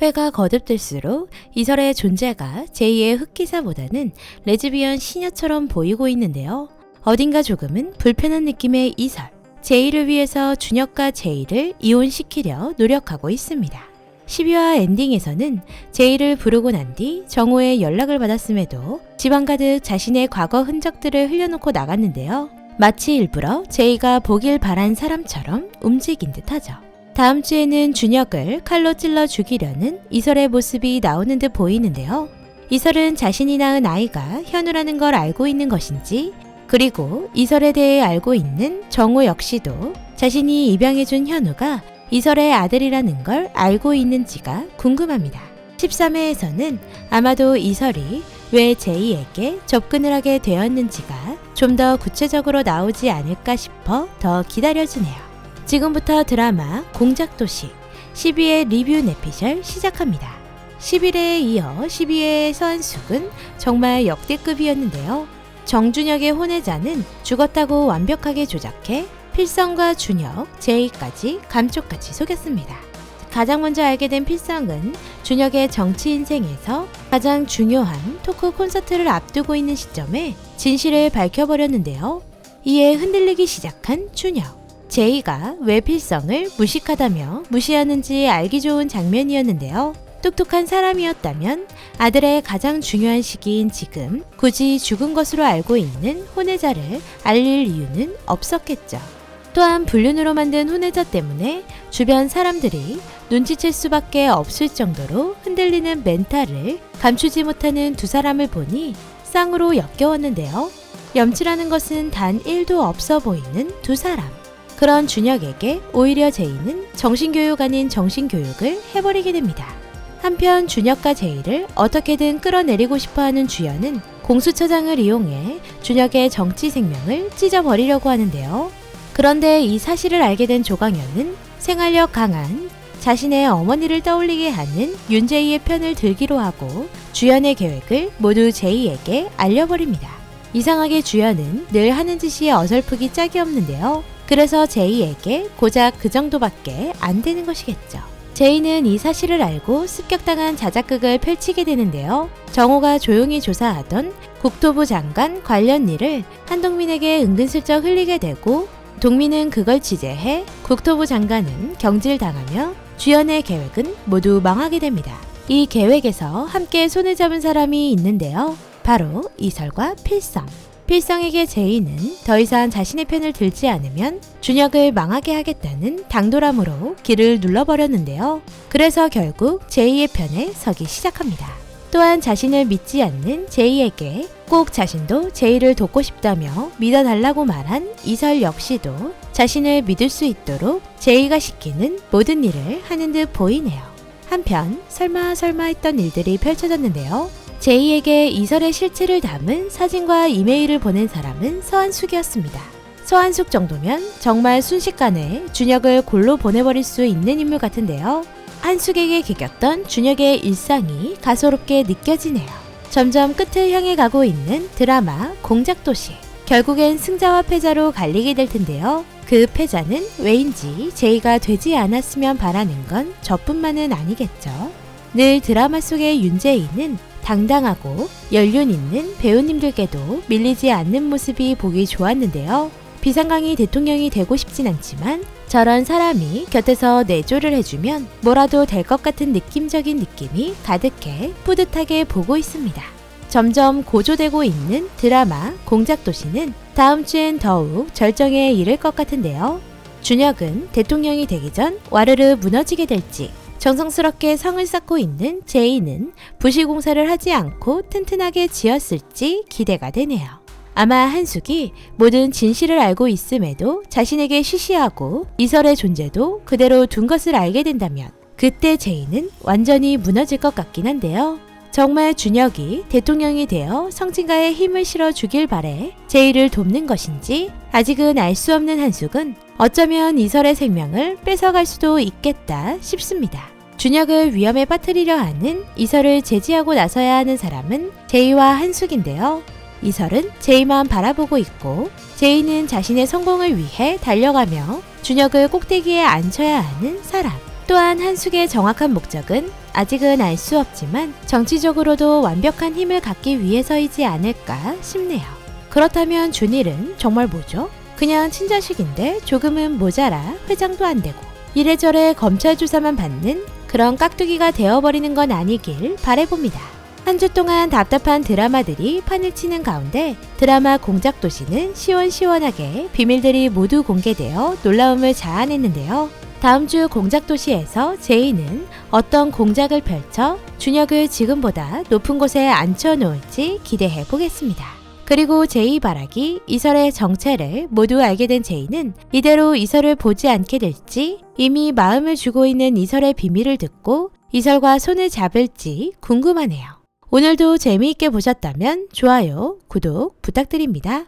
회가 거듭될수록 이설의 존재가 제2의 흑기사보다는 레즈비언 시녀처럼 보이고 있는데요. 어딘가 조금은 불편한 느낌의 이설. 제이를 위해서 준혁과 제이를 이혼시키려 노력하고 있습니다. 12화 엔딩에서는 제이를 부르고 난 뒤 정호의 연락을 받았음에도 집안 가득 자신의 과거 흔적들을 흘려놓고 나갔는데요. 마치 일부러 제이가 보길 바란 사람처럼 움직인 듯 하죠. 다음 주에는 준혁을 칼로 찔러 죽이려는 이설의 모습이 나오는 듯 보이는데요. 이설은 자신이 낳은 아이가 현우라는 걸 알고 있는 것인지 그리고 이설에 대해 알고 있는 정우 역시도 자신이 입양해준 현우가 이설의 아들이라는 걸 알고 있는지가 궁금합니다. 13회에서는 아마도 이설이 왜 제이에게 접근을 하게 되었는지가 좀 더 구체적으로 나오지 않을까 싶어 더 기다려주네요. 지금부터 드라마 공작도시 12회 리뷰 내피셜 시작합니다. 11회에 이어 12회의 서한숙은 정말 역대급이었는데요. 정준혁의 혼외자는 죽었다고 완벽하게 조작해 필성과 준혁, 제이까지 감쪽같이 속였습니다. 가장 먼저 알게 된 필성은 준혁의 정치 인생에서 가장 중요한 토크 콘서트를 앞두고 있는 시점에 진실을 밝혀버렸는데요. 이에 흔들리기 시작한 준혁. 제이가 왜 필성을 무식하다며 무시하는지 알기 좋은 장면이었는데요. 똑똑한 사람이었다면 아들의 가장 중요한 시기인 지금 굳이 죽은 것으로 알고 있는 혼외자를 알릴 이유는 없었겠죠. 또한 불륜으로 만든 혼외자 때문에 주변 사람들이 눈치챌 수밖에 없을 정도로 흔들리는 멘탈을 감추지 못하는 두 사람을 보니 쌍으로 역겨웠는데요. 염치라는 것은 단 1도 없어 보이는 두 사람. 그런 준혁에게 오히려 제이는 정신교육 아닌 정신교육을 해버리게 됩니다. 한편 준혁과 제이를 어떻게든 끌어내리고 싶어하는 주연은 공수처장을 이용해 준혁의 정치 생명을 찢어버리려고 하는데요. 그런데 이 사실을 알게 된 조강현은 생활력 강한 자신의 어머니를 떠올리게 하는 윤제이의 편을 들기로 하고 주연의 계획을 모두 제이에게 알려버립니다. 이상하게 주연은 늘 하는 짓이 어설프기 짝이 없는데요. 그래서 제이에게 고작 그 정도밖에 안 되는 것이겠죠. 제이는 이 사실을 알고 습격당한 자작극을 펼치게 되는데요. 정호가 조용히 조사하던 국토부 장관 관련 일을 한동민에게 은근슬쩍 흘리게 되고 동민은 그걸 취재해 국토부 장관은 경질당하며 주연의 계획은 모두 망하게 됩니다. 이 계획에서 함께 손을 잡은 사람이 있는데요. 바로 이설과 필성. 필성에게 제이는 더 이상 자신의 편을 들지 않으면 준혁을 망하게 하겠다는 당돌함으로 길을 눌러버렸는데요. 그래서 결국 제이의 편에 서기 시작합니다. 또한 자신을 믿지 않는 제이에게 꼭 자신도 제이를 돕고 싶다며 믿어달라고 말한 이설 역시도 자신을 믿을 수 있도록 제이가 시키는 모든 일을 하는 듯 보이네요. 한편 설마 설마 했던 일들이 펼쳐졌는데요. 제이에게 이설의 실체를 담은 사진과 이메일을 보낸 사람은 서한숙이었습니다. 서한숙 정도면 정말 순식간에 준혁을 골로 보내버릴 수 있는 인물 같은데요. 한숙에게 개겼던 준혁의 일상이 가소롭게 느껴지네요. 점점 끝을 향해 가고 있는 드라마 공작도시. 결국엔 승자와 패자로 갈리게 될 텐데요. 그 패자는 왜인지 제이가 되지 않았으면 바라는 건 저뿐만은 아니겠죠. 늘 드라마 속의 윤재이는 당당하고 연륜 있는 배우님들께도 밀리지 않는 모습이 보기 좋았는데요. 비상강이 대통령이 되고 싶진 않지만 저런 사람이 곁에서 내조를 해주면 뭐라도 될 것 같은 느낌적인 느낌이 가득해 뿌듯하게 보고 있습니다. 점점 고조되고 있는 드라마 공작도시는 다음 주엔 더욱 절정에 이를 것 같은데요. 준혁은 대통령이 되기 전 와르르 무너지게 될지 정성스럽게 성을 쌓고 있는 제이는 부실공사를 하지 않고 튼튼하게 지었을지 기대가 되네요. 아마 한숙이 모든 진실을 알고 있음에도 자신에게 쉬쉬하고 이설의 존재도 그대로 둔 것을 알게 된다면 그때 제이는 완전히 무너질 것 같긴 한데요. 정말 준혁이 대통령이 되어 성진가에 힘을 실어 주길 바래 제이를 돕는 것인지 아직은 알 수 없는 한숙은 어쩌면 이설의 생명을 뺏어갈 수도 있겠다 싶습니다. 준혁을 위험에 빠뜨리려 하는 이설을 제지하고 나서야 하는 사람은 제이와 한숙인데요. 이설은 제이만 바라보고 있고 제이는 자신의 성공을 위해 달려가며 준혁을 꼭대기에 앉혀야 하는 사람. 또한 한숙의 정확한 목적은 아직은 알 수 없지만 정치적으로도 완벽한 힘을 갖기 위해서이지 않을까 싶네요. 그렇다면 준일은 정말 뭐죠? 그냥 친자식인데 조금은 모자라 회장도 안 되고 이래저래 검찰 조사만 받는 그런 깍두기가 되어버리는 건 아니길 바래봅니다. 한 주 동안 답답한 드라마들이 판을 치는 가운데 드라마 공작도시는 시원시원하게 비밀들이 모두 공개되어 놀라움을 자아냈는데요. 다음 주 공작도시에서 제이는 어떤 공작을 펼쳐 준혁을 지금보다 높은 곳에 앉혀놓을지 기대해 보겠습니다. 그리고 제이 바라기 이설의 정체를 모두 알게 된 제이는 이대로 이설을 보지 않게 될지 이미 마음을 주고 있는 이설의 비밀을 듣고 이설과 손을 잡을지 궁금하네요. 오늘도 재미있게 보셨다면 좋아요, 구독 부탁드립니다.